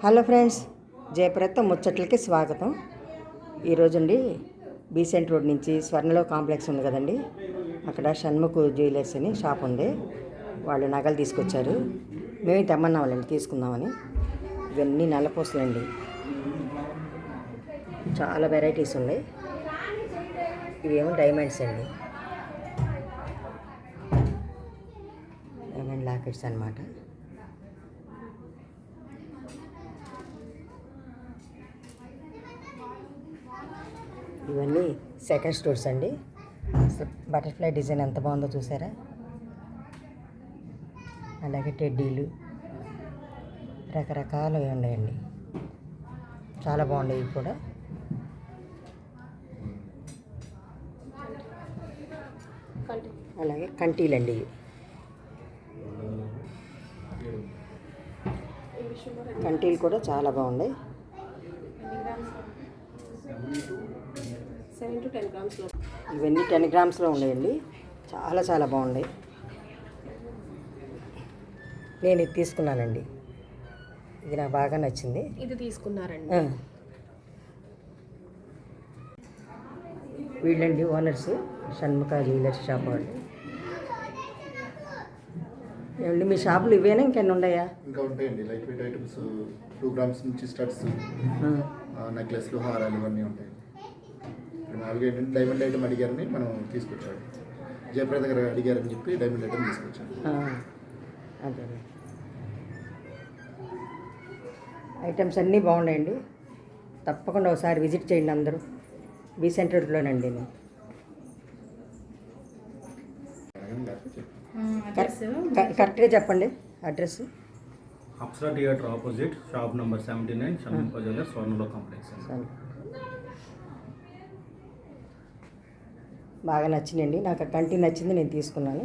Hello friends జయప్రత ముచ్చట్లకి స్వాగతం. ఈరోజండి Besant road నుంచి స్వర్ణలో complex ఉంది కదండి. అక్కడ షణ్ముఖ్ జ్యువెలర్స్ అని షాప్ ఉంది. వాళ్ళు నగలు తీసుకొచ్చారు. మేము తెమ్మన్నామండి తీసుకుందామని. ఇవన్నీ నల్లపూసలండి చాలా వెరైటీస్ ఉన్నాయి. ఇవేమో డైమండ్స్ అండి. డైమండ్ లాకెట్స్ అన్నమాట. ఇవన్నీ సెకండ్ స్టోర్స్ అండి. బటర్ఫ్లై డిజైన్ ఎంత బాగుందో చూసారా? అలాగే టెడ్డీలు. రకరకాలవి ఉన్నాయండి. చాలా బాగున్నాయి ఇవి కూడా. అలాగే కంటీలండి ఇవి. కంటీలు కూడా చాలా బాగున్నాయి. సెవెన్ టు టెన్ గ్రామ్స్లో ఇవన్నీ టెన్ గ్రామ్స్లో ఉన్నాయండి చాలా చాలా బాగున్నాయి నేను ఇది తీసుకున్నానండి. ఇది నాకు బాగా నచ్చింది. ఇది తీసుకున్నారండి. వీళ్ళండి ఓనర్స్ షణ్ముఖ జ్యువెలర్స్ షాప్ వాళ్ళు. ఏమండి మీ షాపులు ఇవేనా ఇంకెన్ని ఉన్నాయా? ఇంకా ఉంటాయండి. Light weight items two grams నుంచి ఆ. నెక్లెస్లు హారాలు ఇవన్నీ ఉంటాయి. మామూలుగా ఏంటంటే డైమండ్ ఐటమ్ అడిగారని మనం తీసుకొచ్చాడు జయప్రద గారు అడిగారని చెప్పి డైమండ్ ఐటమ్ తీసుకొచ్చాడు. అదే. ఐటమ్స్ అన్నీ బాగున్నాయండి. తప్పకుండా ఒకసారి విజిట్ చేయండి అందరూ. బీ సెంటర్లోనండి నేను. కరెక్ట్గా చెప్పండి. Address? Apsara theatre opposite shop number seventy nine Shamin jewellers స్వర్ణలో కాంప్లెక్స్ బాగా నచ్చిందండి నాకు కంటి నచ్చింది నేను తీసుకున్నాను.